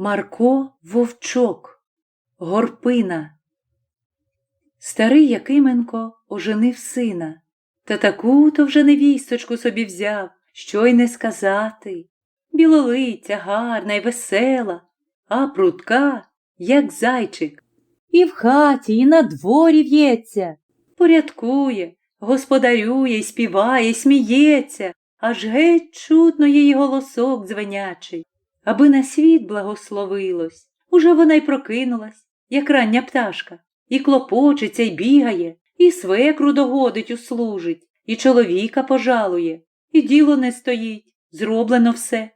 Марко Вовчок, Горпина. Старий Якименко оженив сина, та таку то вже невісточку собі взяв, що й не сказати. Білолиця, гарна й весела, а прутка, як зайчик. І в хаті, і на дворі в'ється, порядкує, господарює, й співає, сміється, аж геть чутно її голосок дзвенячий. Аби на світ благословилось. Уже вона й прокинулась, як рання пташка, і клопочеться, й бігає, і свекру догодить услужить, і чоловіка пожалує, і діло не стоїть, зроблено все.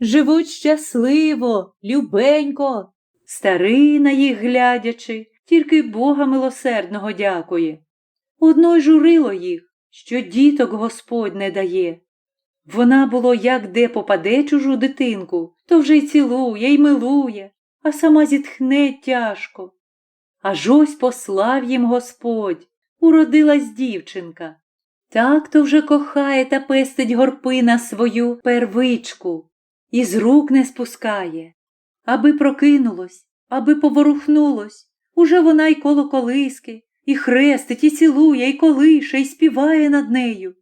Живуть щасливо, любенько. Старий на їх глядячи, тільки Бога милосердного дякує. Одно й журило їх, що діток Господь не дає. Вона було як де попаде чужу дитинку, то вже й цілує, й милує, а сама зітхне тяжко. Аж ось послав їм Господь, уродилась дівчинка. Так то вже кохає та пестить горпина свою первичку і з рук не спускає. Аби прокинулось, аби поворухнулось, уже вона й коло колиски, і хрестить, і цілує, і колише, і співає над нею.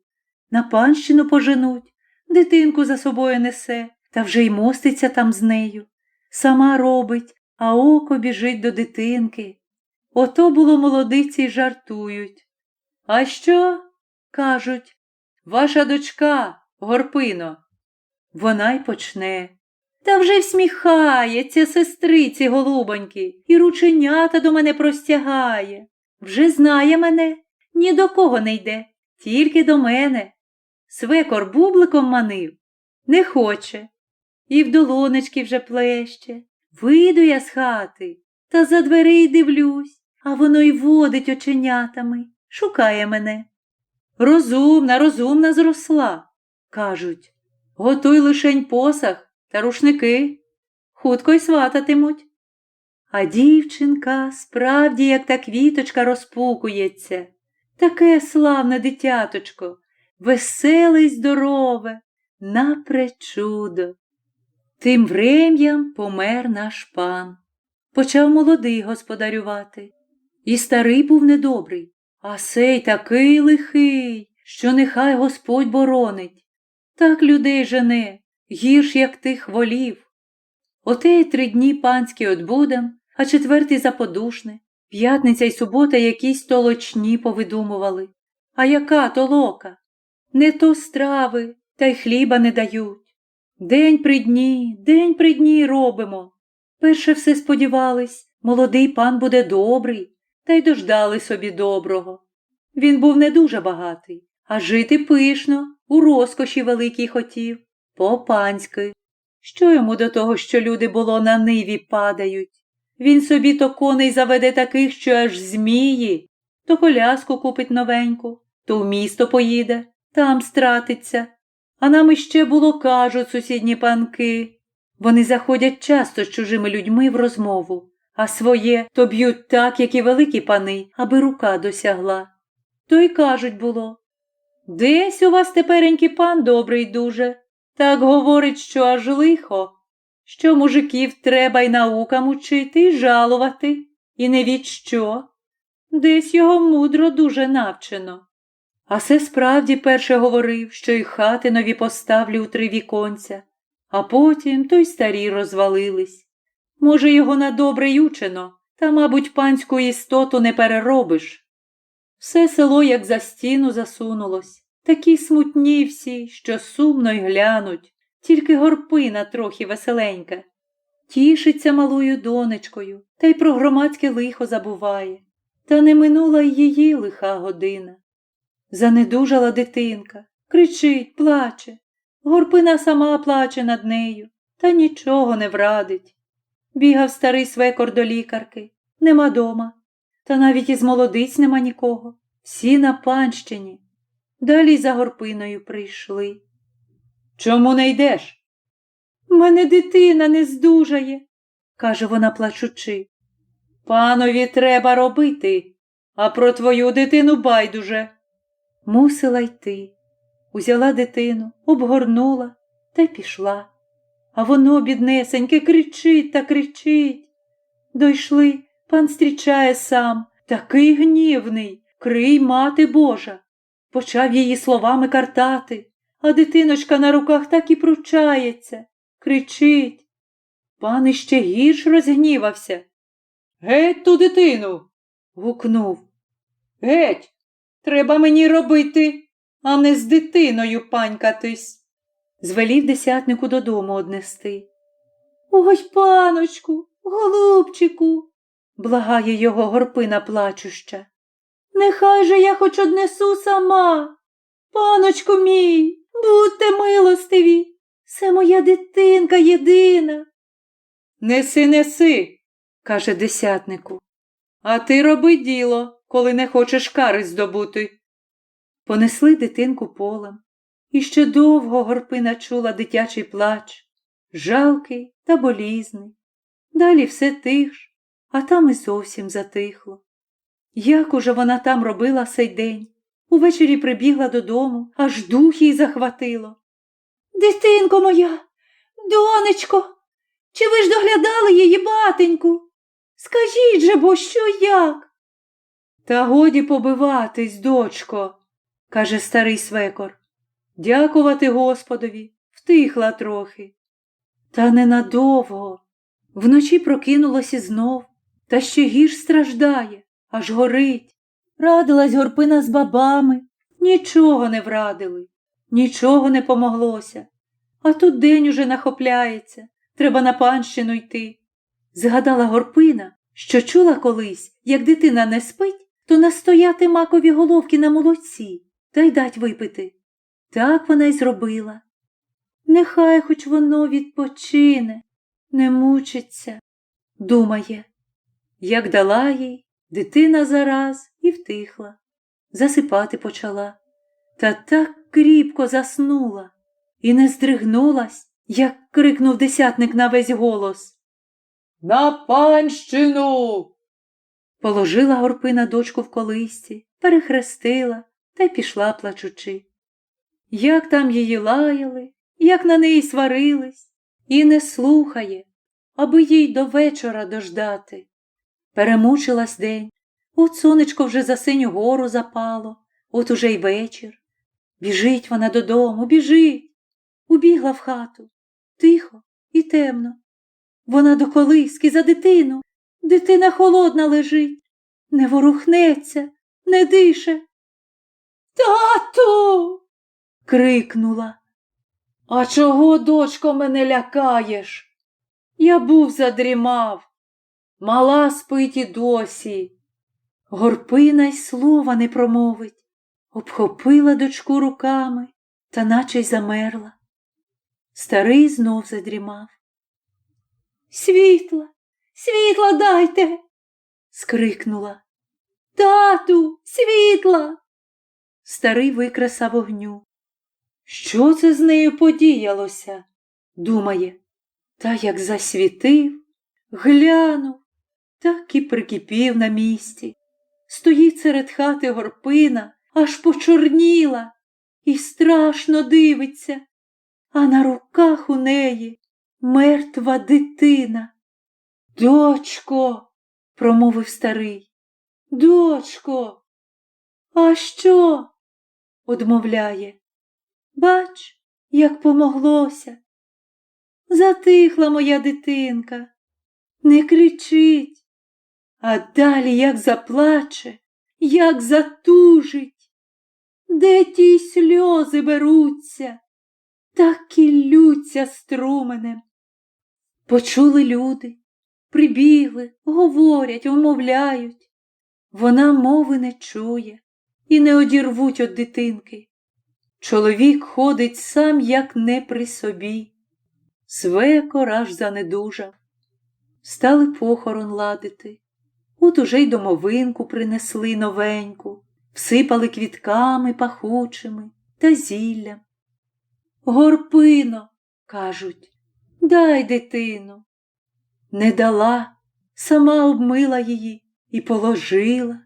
На панщину поженуть, дитинку за собою несе, та вже й моститься там з нею. Сама робить, а око біжить до дитинки. Ото було молодиці й жартують. А що? кажуть, ваша дочка, горпино. Вона й почне. Та вже всміхається, сестриці голубоньки, і рученята до мене простягає. Вже знає мене, ні до кого не йде, тільки до мене. Свекор бубликом манив, не хоче. І в долонечки вже плеще. Вийду я з хати, та за дверей дивлюсь, а воно й водить оченятами, шукає мене. Розумна, розумна зросла, кажуть. Готуй лишень посах та рушники, хутко й свататимуть. А дівчинка справді, як та квіточка, розпукується, таке славне дитяточко, веселе й здорове, напречудо. Тим врем'ям помер наш пан. Почав молодий господарювати. І старий був недобрий, а сей такий лихий, що нехай Господь боронить. Так людей жене, гірш, як тих волів. Оте три дні панські отбудем, а четвертий заподушне, п'ятниця й субота якісь толочні повидумували. А яка толока? Не то страви, та й хліба не дають. День при дні, день при дні робимо. Перше все сподівались, молодий пан буде добрий, та й дождали собі доброго. Він був не дуже багатий, а жити пишно, у розкоші великій хотів, по-панськи. Що йому до того, що люди було на ниві падають? Він собі то коней заведе таких, що аж змії, то коляску купить новеньку, то в місто поїде, там стратиться. А нам іще було кажуть сусідні панки. Вони заходять часто з чужими людьми в розмову, а своє то б'ють так, як і великі пани, аби рука досягла. То й кажуть було. Десь у вас теперенький пан добрий дуже. Так говорить, що аж лихо, що мужиків треба й наукам учити, й жалувати, і не від що. Десь його мудро дуже навчено. А се справді перше говорив, що й хати нові поставлю у три віконця, а потім то й старі розвалились. Може, його на добре й учено, та, мабуть, панську істоту не переробиш. Все село, як за стіну, засунулось, такі смутні всі, що сумно й глянуть, тільки горпина трохи веселенька. Тішиться малою донечкою, та й про громадське лихо забуває. Та не минула й її лиха година. Занедужала дитинка, кричить, плаче. Горпина сама плаче над нею, та нічого не врадить. Бігав старий свекор до лікарки, нема дома, та навіть із молодиць нема нікого. Всі на панщині. Далі за горпиною прийшли. Чому не йдеш? Мене дитина не здужає, каже вона плачучи. Панові треба робити, а про твою дитину байдуже. Мусила йти. Узяла дитину, обгорнула та й пішла. а воно, біднесеньке, кричить та кричить. Дойшли, пан зустрічає сам, такий гнівний, крий мати Божа. Почав її словами картати, а дитиночка на руках так і пручається, кричить. Пан іще гірш розгнівався. Геть ту дитину. гукнув. Геть, треба мені робити, а не з дитиною панькатись. Звелів десятнику додому однести. Ой, паночку, голубчику, благає його горпина плачуща. Нехай же я хоч однесу сама. Паночку мій, будьте милостиві, це моя дитинка єдина. Неси, неси, каже десятнику. А ти роби діло, коли не хочеш кари здобути. Понесли дитинку полем, і ще довго горпина чула дитячий плач, жалкий та болізний. Далі все тих а там і зовсім затихло. Як уже вона там робила сей день, увечері прибігла додому, аж дух їй захватило. Дитинко моя, донечко, чи ви ж доглядали її батеньку? Скажіть же бо, що як? Та годі побиватись, дочко, каже старий свекор. Дякувати Господові, втихла трохи. Та ненадовго. Вночі прокинулась і знов, та ще гірш страждає, аж горить. Радилась горпина з бабами, нічого не врадили, нічого не помоглося. А тут день уже нахопляється, треба на панщину йти. Згадала горпина, що чула колись, як дитина не спить, то настояти макові головки на молоці та й дать випити. Так вона й зробила. Нехай хоч воно відпочине, не мучиться, думає. Як дала їй, дитина зараз і втихла, засипати почала, та так кріпко заснула і не здригнулась, як крикнув десятник на весь голос. На панщину. Положила горпина дочку в колисці, перехрестила та й пішла плачучи. Як там її лаяли, як на неї сварились, і не слухає, аби їй до вечора дождати. Перемучилась день, от сонечко вже за синю гору запало, от уже й вечір. Біжить вона додому, біжить. Убігла в хату. Тихо і темно. Вона до колиски за дитину. Дитина холодна лежить, не ворухнеться, не дише. Тату. крикнула. А чого, дочко, мене лякаєш? Я був задрімав. Мала спить і досі. Горпина й слова не промовить, обхопила дочку руками та наче й замерла. Старий знов задрімав. Світла, світла дайте. скрикнула. Тату, світла. Старий викреса вогню. Що це з нею подіялося? думає, та як засвітив, глянув, так і прикипів на місці. Стоїть серед хати горпина, аж почорніла, і страшно дивиться, а на руках у неї мертва дитина. Дочко, промовив старий. Дочко, а що? одмовляє. Бач, як помоглося. Затихла моя дитинка, не кричить, а далі як заплаче, як затужить, де ті сльози беруться, так і лються струменем. Почули люди, прибігли, говорять, умовляють. Вона мови не чує і не одірвуть від дитинки. Чоловік ходить сам, як не при собі. Свекор аж занедужав. Стали похорон ладити. От уже й домовинку принесли новеньку, всипали квітками пахучими та зіллям. Горпино, кажуть, дай дитину. Не дала, сама обмила її і положила.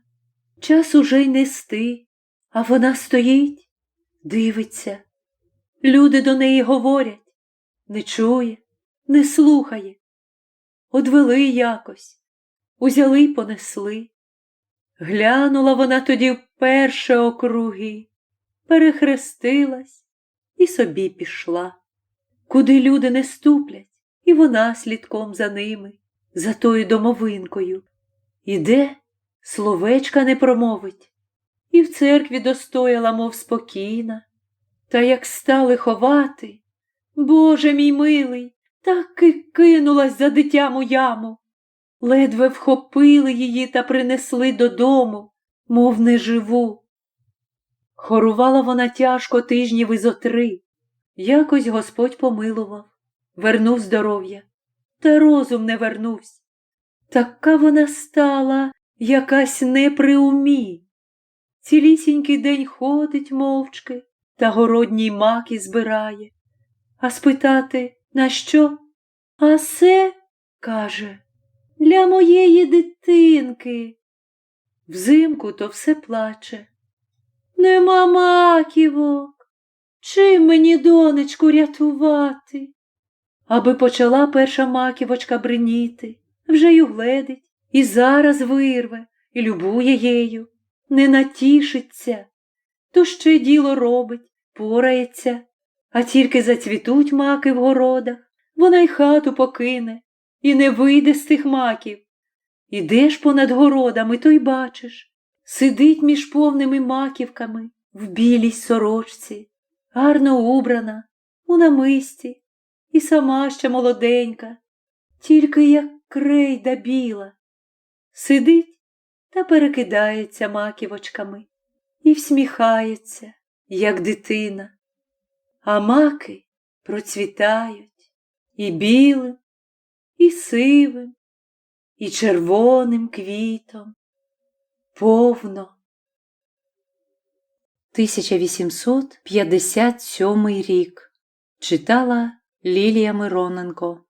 Час уже й нести, а вона стоїть, дивиться. Люди до неї говорять, не чує, не слухає. Одвели якось, узяли й понесли. Глянула вона тоді вперше округи, перехрестилась і собі пішла. Куди люди не ступлять, і вона слідком за ними, за тою домовинкою. Іде, словечка не промовить, і в церкві достояла, мов спокійна. Та як стали ховати, Боже мій милий, так і кинулась за дитям яму. Ледве вхопили її та принесли додому, мов неживу. Хорувала вона тяжко тижнів ізо три. Якось Господь помилував, вернув здоров'я, та розум не вернувся. Така вона стала якась не при. Цілісінький день ходить мовчки та городній маки збирає. А спитати, на що? А се, каже, для моєї дитинки. Взимку то все плаче. Нема маківок. Чим мені, донечку, рятувати? Аби почала перша маківочка бриніти, вже й угледить, і зараз вирве, і любує єю, не натішиться, то ще діло робить, порається, а тільки зацвітуть маки в городах, вона й хату покине, і не вийде з тих маків. Ідеш понад городами, то й бачиш, сидить між повними маківками в білій сорочці, гарно убрана, у намисті, і сама ще молоденька, тільки як крейда біла. Сидить та перекидається маківочками і всміхається, як дитина. А маки процвітають і білим, і сивим, і червоним квітом. Повно. 1857 рік. Читала Лілія Мироненко